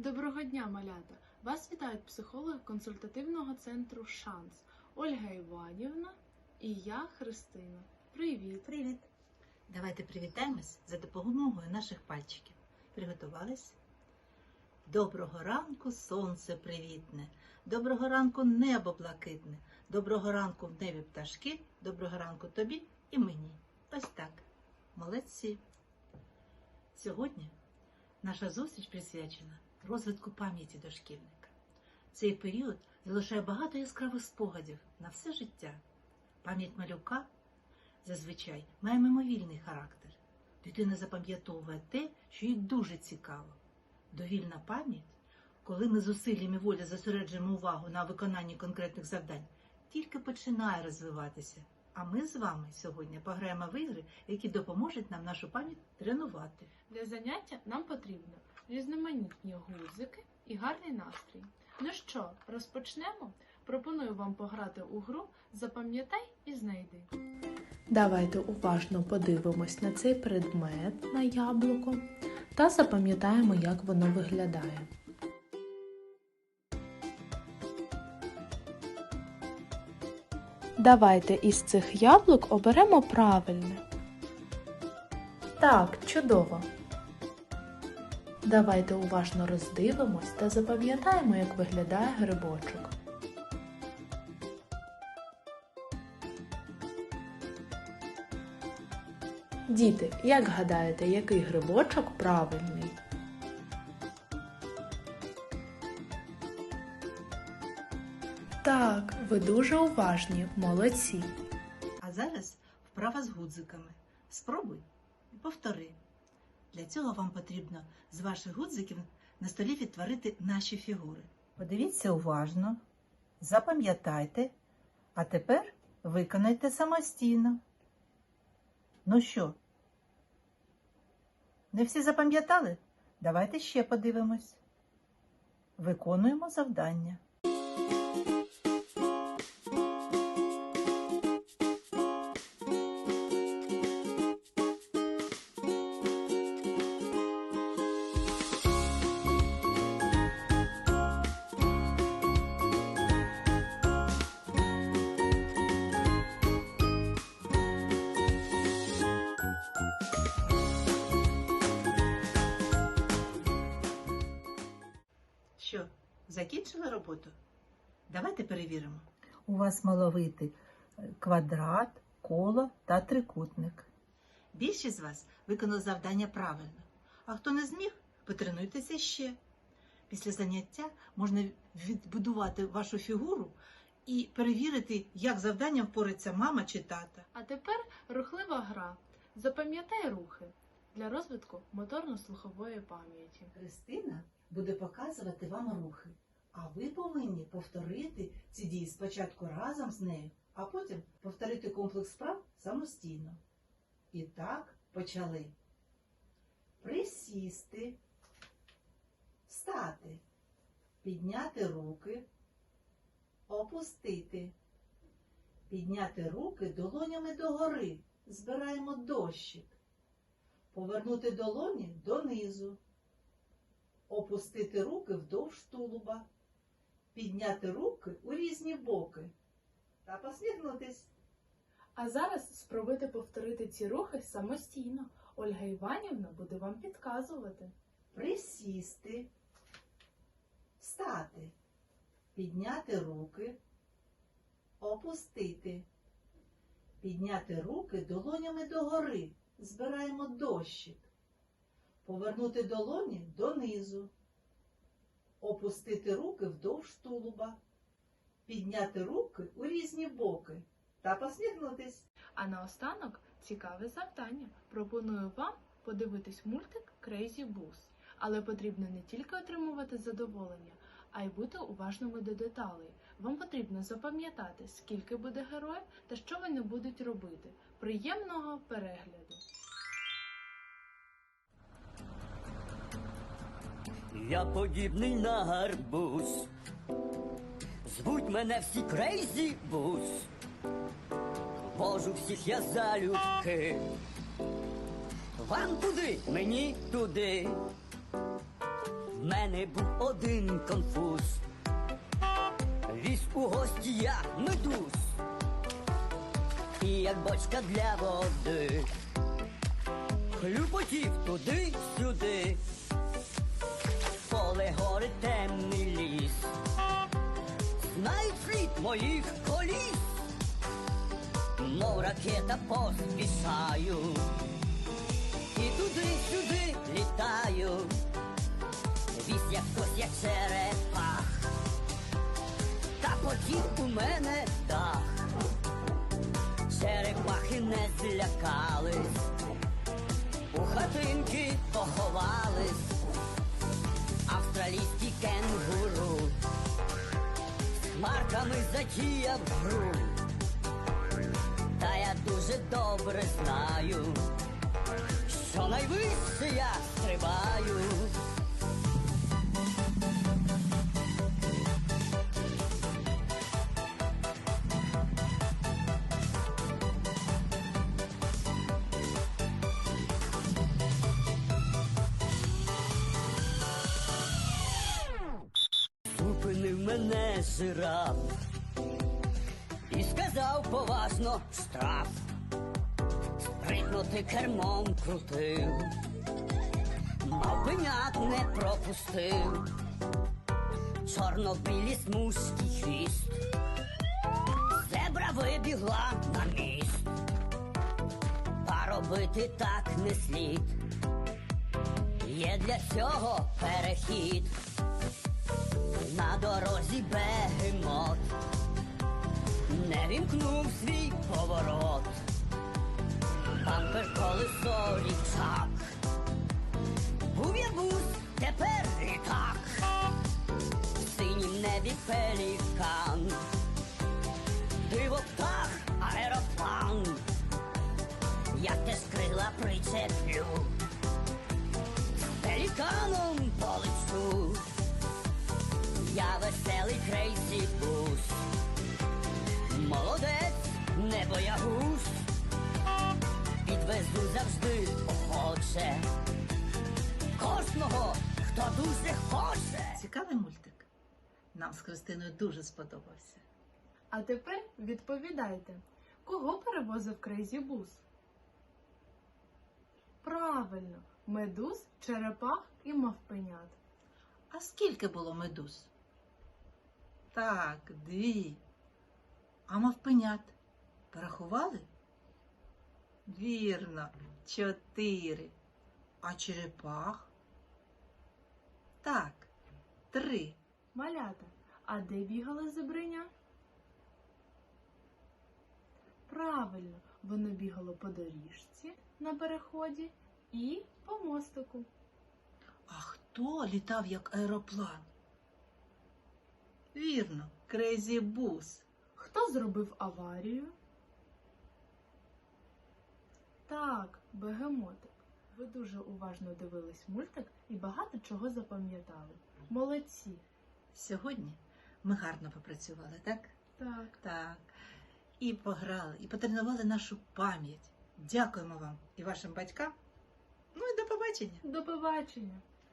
Доброго дня, малята! Вас вітають психологи консультативного центру Шанс Ольга Іванівна і я Христина. Привіт! Привіт! Давайте привітаємось за допомогою наших пальчиків. Приготувались? Доброго ранку, сонце привітне, доброго ранку небо блакитне, доброго ранку в небі пташки, доброго ранку тобі і мені. Ось так. Молодці. Сьогодні наша зустріч присвячена розвитку пам'яті дошкільника. Цей період залишає багато яскравих спогадів на все життя. Пам'ять малюка зазвичай має мимовільний характер. Дитина запам'ятовує те, що їй дуже цікаво. Довільна пам'ять, коли ми зусиллями волі зосереджуємо увагу на виконанні конкретних завдань, тільки починає розвиватися. А ми з вами сьогодні пограємо в ігри, які допоможуть нам нашу пам'ять тренувати. Для заняття нам потрібно різноманітні гудзики і гарний настрій. Ну що, розпочнемо? Пропоную вам пограти у гру Запам'ятай і знайди. Давайте уважно подивимось на цей предмет на яблуко та запам'ятаємо, як воно виглядає. Давайте із цих яблук оберемо правильне. Так, чудово. Давайте уважно роздивимось та запам'ятаємо, як виглядає грибочок. Діти, як гадаєте, який грибочок правильний? Так, ви дуже уважні, молодці. А зараз вправа з гудзиками. Спробуй і повтори. Для цього вам потрібно з ваших гудзиків на столі відтворити наші фігури. Подивіться уважно, запам'ятайте, а тепер виконайте самостійно. Ну що? Не всі запам'ятали? Давайте ще подивимось. Виконуємо завдання. Що, закінчили роботу? Давайте перевіримо. У вас маловити квадрат, коло та трикутник. Більшість з вас виконали завдання правильно, а хто не зміг, потренуйтеся ще. Після заняття можна відбудувати вашу фігуру і перевірити, як завданням впорається мама чи тата. А тепер рухлива гра. Запам'ятай рухи для розвитку моторно-слухової пам'яті. Христина буде показувати вам рухи, а ви повинні повторити ці дії спочатку разом з нею, а потім повторити комплекс справ самостійно. І так почали. Присісти, встати, підняти руки, опустити, підняти руки долонями догори, збираємо дощик, повернути долоні донизу опустити руки вдовж тулуба, підняти руки у різні боки та посміхнутись. А зараз спробуйте повторити ці рухи самостійно. Ольга Іванівна буде вам підказувати. Присісти, встати, підняти руки, опустити, підняти руки долонями догори, збираємо дощик, повернути долоні донизу, опустити руки вдовж тулуба, підняти руки у різні боки та посміхнутись. А наостанок цікаве завдання. Пропоную вам подивитись мультик Crazy Bus. Але потрібно не тільки отримувати задоволення, а й бути уважними до деталей. Вам потрібно запам'ятати, скільки буде героїв та що вони будуть робити. Приємного перегляду! Я подібний на гарбуз. Звуть мене всі крейзі бус. Вожу всіх я залюбки. Вам туди, мені туди. В мене був один конфуз. Віз у гості я медуз. І як бочка для води. Хлюпотів туди-сюди. Поле гори темний ліс. Знають слід моїх коліс. Мов ракета поспішаю. І туди-сюди літаю. Вісь як хтось, як черепах. Та потім у мене дах. Черепахи не злякались, у хатинки поховались, хмарками затіяв гру. Та я дуже добре знаю, що найвище я стрибаю. Мене жираф і сказав поважно штраф. Спритнути кермом крутив, мавпенят не пропустив, чорно-білі смужки хвіст, зебра вибігла на міст, а робити так не слід. Є для цього перехід на дорозі бегемот, не свій поворот, бампер колесо річак, був я бус, тепер літак, в синім небі пелікан, диво птах, аероплан, я теж крила причеплю, пеліканом полечу. Я веселий крейсі Молодець, не боягуз. Підвезу завжди охоче. Кожного, хто дуже хоче. Цікавий мультик. Нам з Христиною дуже сподобався. А тепер відповідайте, кого перевозив Крейзі Бус? Правильно, медуз, черепах і мавпенят. А скільки було медуз? Так, дві. А мавпенят порахували? Вірно, чотири. А черепах? Так, три. Малята, а де бігали зебриня? Правильно, воно бігало по доріжці на переході і по мостику. А хто літав як аероплан? Вірно, Крейзі Бус. Хто зробив аварію? Так, бегемотик. Ви дуже уважно дивились мультик і багато чого запам'ятали. Молодці. Сьогодні ми гарно попрацювали, так? Так. Так. І пограли, і потренували нашу пам'ять. Дякуємо вам і вашим батькам. Ну і до побачення. До побачення.